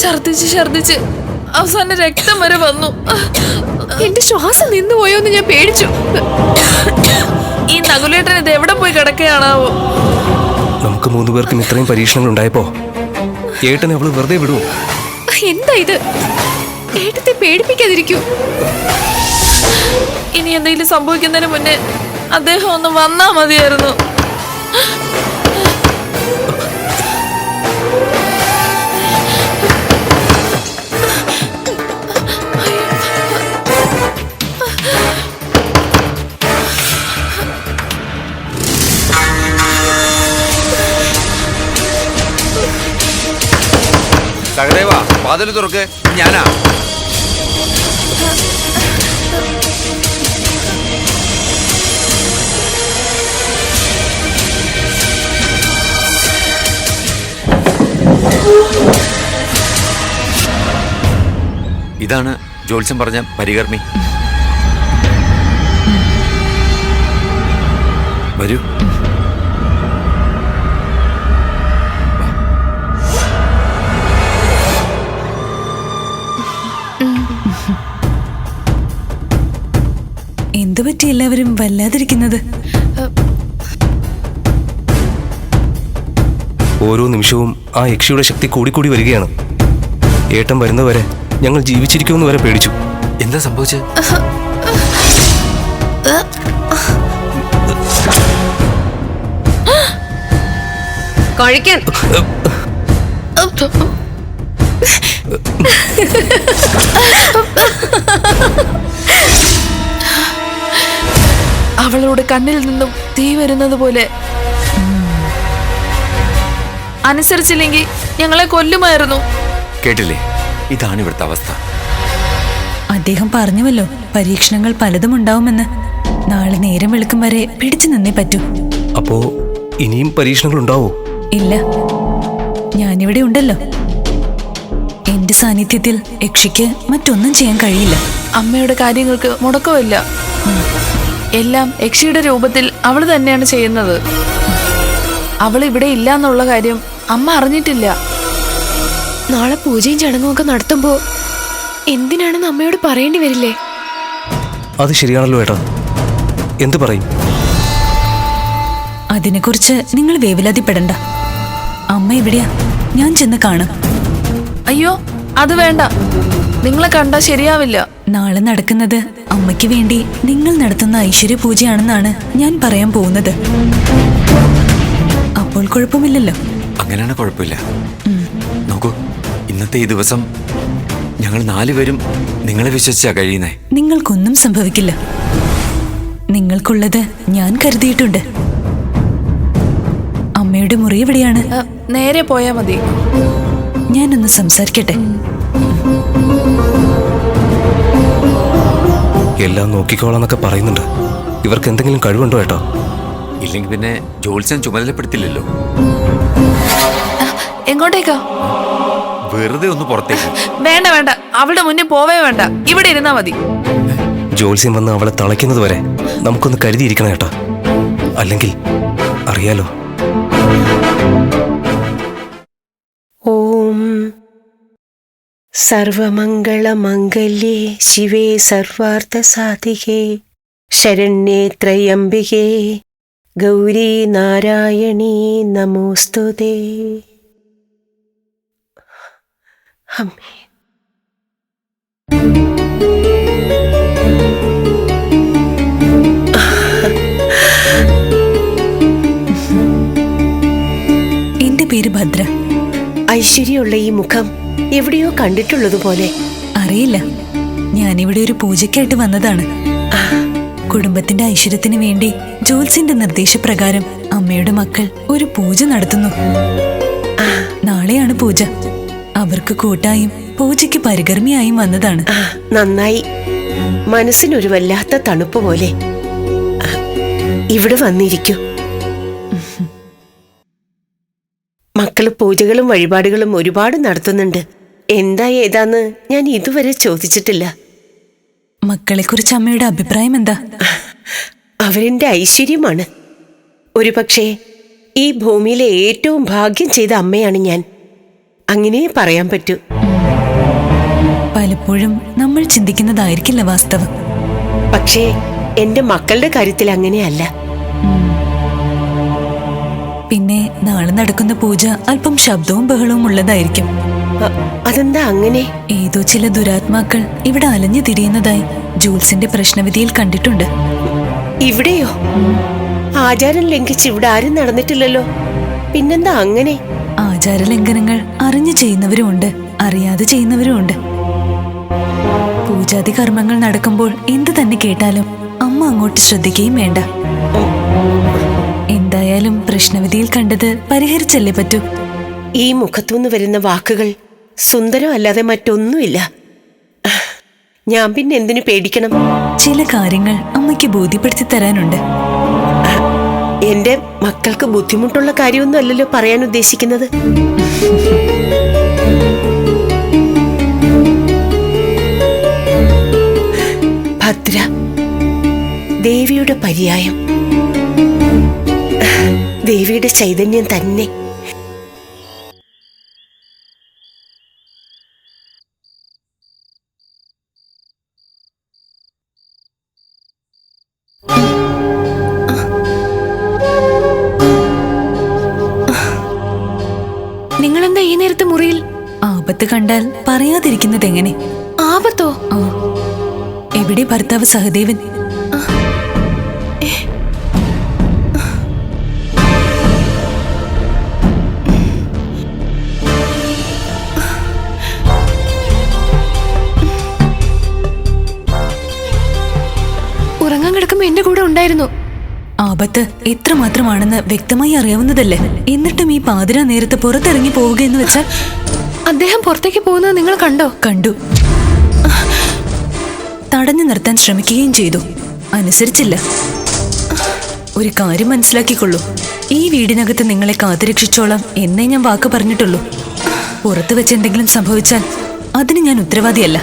ഛർദിച്ച് ഛർദിച്ച് അവസാന രക്തം വരെ വന്നു. എന്റെ ശ്വാസം നിന്നുപോയോ എന്ന് ഞാൻ പേടിച്ചു. ഈ നകുലേട്ടൻ ഇത് എവിടെ പോയി കിടക്കുകയാണാവോ? നമുക്ക് മൂന്ന് പേർക്കും ഇത്രയും പരീക്ഷണങ്ങൾ ഉണ്ടായപ്പോ ഏട്ടനെ അവൾ വെറുതെ വിടുവോ? എന്താ ഇത്? ഏട്ടത്തെ പേടിപ്പിക്കാതിരിക്കൂ. ഇനി എന്തെങ്കിലും സംഭവിക്കുന്നതിന് മുന്നേ അദ്ദേഹം ഒന്ന് വന്നാ മതിയായിരുന്നു. സഹദേവ വാതിൽ തുറക്ക്. ഞാനാ. ഇതാണ് ജോത്സ്യം പറഞ്ഞ പരികർമ്മി. വരൂ. എല്ലാവരും വല്ലാതിരിക്കുന്നത്. ഓരോ നിമിഷവും ആ യക്ഷിയുടെ ശക്തി കൂടിക്കൂടി വരികയാണ്. ഏട്ടൻ വരുന്നവരെ ഞങ്ങൾ ജീവിച്ചിരിക്കുമെന്ന് വരെ പേടിച്ചു. എന്താ സംഭവിച്ചത് കഴിക്കാൻ. അവളുടെ കണ്ണിൽ നിന്നും തീ വരുന്നത് പോലെ. അനുസരിച്ചില്ലെങ്കിൽ ഞങ്ങളെ കൊല്ലുമായിരുന്നു. കേട്ടില്ലേ? ഇതാണ് ഇവിടുത്തെ അവസ്ഥ. അദ്ദേഹം പറഞ്ഞുവല്ലോ പരീക്ഷണങ്ങൾ പലതും ഉണ്ടാവുമെന്ന്. നാളെ നേരം വെളുക്കും വരെ പിടിച്ചു നിന്നേ പറ്റൂ. അപ്പോ ഇനിയും പരീക്ഷണങ്ങൾ ഉണ്ടാവോ? ഇല്ല. ഞാനിവിടെ ഉണ്ടല്ലോ. എന്റെ സാന്നിധ്യത്തിൽ യക്ഷിക്ക് മറ്റൊന്നും ചെയ്യാൻ കഴിയില്ല. അമ്മയുടെ കാര്യങ്ങൾക്ക് മുടക്കമില്ല. എല്ലാം യക്ഷിയുടെ രൂപത്തിൽ അവൾ തന്നെയാണ് ചെയ്യുന്നത്. അവൾ ഇവിടെ ഇല്ല എന്നുള്ള കാര്യം അമ്മ അറിഞ്ഞിട്ടില്ല. നാളെ പൂജയും ചടങ്ങും ഒക്കെ നടത്തുമ്പോ എന്തിനാണെന്ന് അമ്മയോട് പറയേണ്ടി വരില്ലേ? അത് ശരിയാണല്ലോ ഏട്ടാ. എന്ത് പറയും? അതിനെക്കുറിച്ച് നിങ്ങൾ വേവലാതിപ്പെടണ്ട. അമ്മ എവിടെയാ ഞാൻ ചെന്ന് കാണാം. അയ്യോ അത് വേണ്ട. നിങ്ങളെ കണ്ടാ ശരിയാവില്ല. നാളെ നടക്കുന്നത്. അമ്മയ്ക്ക് വേണ്ടി നിങ്ങൾ നടത്തുന്ന ഐശ്വര്യ പൂജയാണെന്നാണ് ഞാൻ പറയാൻ പോകുന്നത്. അപ്പോൾ കുഴപ്പമില്ലല്ലോ? അങ്ങനെയാണ് കുഴപ്പമില്ല. നോക്കൂ ഇന്നത്തെ ഈ ദിവസം ഞങ്ങൾ നാലുപേരും നിങ്ങളെ വിശ്വസിച്ചാ കഴിയുന്നേ. നിങ്ങൾക്കൊന്നും സംഭവിക്കില്ല. നിങ്ങൾക്കുള്ളത് ഞാൻ കരുതിയിട്ടുണ്ട്. അമ്മയുടെ മുറി എവിടെയാണ്? നേരെ പോയാ മതി. ഞാനൊന്ന് സംസാരിക്കട്ടെ. എല്ലാം നോക്കിക്കോളാന്നൊക്കെ പറയുന്നുണ്ട്. ഇവർക്ക് എന്തെങ്കിലും കഴിവുണ്ടോ ഏട്ടോ? ഇല്ലെങ്കിൽ പിന്നെ ജോത്സ്യം ചുമതലപ്പെടുത്തില്ലല്ലോ. എങ്ങോട്ടേക്കോ? വെറുതെ ഒന്ന് പുറത്തേക്ക്. വേണ്ട വേണ്ട. അവളുടെ മുന്നേ പോവേ വേണ്ട. ഇവിടെ ഇരുന്നാ മതി. ജോത്സ്യം വന്ന് അവളെ തളയ്ക്കുന്നത് വരെ നമുക്കൊന്ന് കരുതിയിരിക്കണം ഏട്ടാ. അല്ലെങ്കിൽ അറിയാലോ സർവമംഗളമംഗല്യേ ശിവേ സർവാർത്ഥസാധികേ. ശരണ്യേ ത്രയംബികേ. ഗൗരീ നാരായണീ നമോസ്തുതേ അമ്മേ. എവിടെയോ കണ്ടിട്ടുള്ളതുപോലെ. അറിയില്ല. ഞാനിവിടെ ഒരു പൂജയ്ക്കായിട്ട് വന്നതാണ്. കുടുംബത്തിന്റെ ഐശ്വര്യത്തിന് വേണ്ടി ജോൽസിന്റെ നിർദ്ദേശപ്രകാരം അമ്മയുടെ മക്കൾ ഒരു പൂജ നടത്തുന്നു. നാളെയാണ് പൂജ. അവർക്ക് കൂട്ടായും പൂജയ്ക്ക് പരികർമ്മിയായും വന്നതാണ്. നന്നായി. മനസ്സിനൊരു വല്ലാത്ത തണുപ്പ് പോലെ. ഇവിടെ വന്നിരിക്കൂ. മക്കൾ പൂജകളും വഴിപാടുകളും ഒരുപാട് നടത്തുന്നുണ്ട്. എന്താ ഏതാന്ന് ഞാൻ ഇതുവരെ ചോദിച്ചിട്ടില്ല. മക്കളെക്കുറിച്ച് അമ്മയുടെ അഭിപ്രായം എന്താ? അവരെന്റെ ഐശ്വര്യമാണ്. ഒരുപക്ഷെ ഈ ഭൂമിയിലെ ഏറ്റവും ഭാഗ്യം ചെയ്ത അമ്മയാണ് ഞാൻ. അങ്ങനെ പറയാൻ പറ്റൂ. പലപ്പോഴും നമ്മൾ ചിന്തിക്കുന്നതായിരിക്കില്ല വാസ്തവം. പക്ഷേ എന്റെ മക്കളുടെ കാര്യത്തിൽ അങ്ങനെയല്ല. പിന്നെ നാളെ നടക്കുന്ന പൂജ അല്പം ശബ്ദവും ബഹളവും ഉള്ളതായിരിക്കും. അതെന്താ അങ്ങനെ? ഏതോ ചില ദുരാത്മാക്കൾ ഇവിടെ അലഞ്ഞു തിരിയുന്നതായി ജൂൾസിന്റെ പ്രശ്നവിധിയിൽ കണ്ടിട്ടുണ്ട്. ഇവിടെയോ? ആചാരം ലംഘിച്ച് ഇവിടെ ആരും നടന്നിട്ടില്ലല്ലോ. പിന്നെന്താ അങ്ങനെ? ആചാര ലംഘനങ്ങൾ അറിഞ്ഞു ചെയ്യുന്നവരുമുണ്ട് അറിയാതെ ചെയ്യുന്നവരുമുണ്ട്. പൂജാതി കർമ്മങ്ങൾ നടക്കുമ്പോൾ എന്ത് തന്നെ കേട്ടാലും അമ്മ അങ്ങോട്ട് ശ്രദ്ധിക്കുകയും വേണ്ട. എന്തായാലും പ്രശ്നവിധിയിൽ കണ്ടത് പരിഹരിച്ചല്ലേ പറ്റൂ. ഈ മുഖത്തുനിന്ന് വരുന്ന വാക്കുകൾ സുന്ദരമല്ലാതെ മറ്റൊന്നുമില്ല. ഞാൻ പിന്നെ എന്തിനു പേടിക്കണം? ചില കാര്യങ്ങൾ അമ്മയ്ക്ക് ബോധ്യപ്പെടുത്തി തരാനുണ്ട്. എന്റെ മക്കൾക്ക് ബുദ്ധിമുട്ടുള്ള കാര്യമൊന്നും അല്ലല്ലോ പറയാൻ ഉദ്ദേശിക്കുന്നത്. ഭദ്ര ദേവിയുടെ പര്യായം. ദേവിയുടെ ചൈതന്യം തന്നെ. നേരത്തെ മുറിയിൽ ആപത്ത് കണ്ടാൽ പറയാതിരിക്കുന്നത് എങ്ങനെ? ആപത്തോ? എവിടെ ഭർത്താവ് സഹദേവൻ? ഉറങ്ങാൻ കിടക്കുമ്പോ എന്റെ കൂടെ ഉണ്ടായിരുന്നു. ആപത്ത് എത്രമാത്രമാണെന്ന് വ്യക്തമായി അറിയാവുന്നതല്ലേ? എന്നിട്ടും ഈ പാതിര നേരത്തെ പുറത്തിറങ്ങി പോവുക എന്ന് വെച്ചാൽ? അദ്ദേഹം പുറത്തേക്ക് പോകുന്നത് നിങ്ങൾ കണ്ടോ? കണ്ടു. തടഞ്ഞു നിർത്താൻ ശ്രമിക്കുകയും ചെയ്തു. അനുസരിച്ചില്ല. ഒരു കാര്യം മനസ്സിലാക്കിക്കൊള്ളൂ. ഈ വീടിനകത്ത് നിങ്ങളെ കാത്തുരക്ഷിച്ചോളാം എന്നേ ഞാൻ വാക്ക് പറഞ്ഞിട്ടുള്ളൂ. പുറത്ത് വെച്ച് എന്തെങ്കിലും സംഭവിച്ചാൽ അതിന് ഞാൻ ഉത്തരവാദിയല്ല.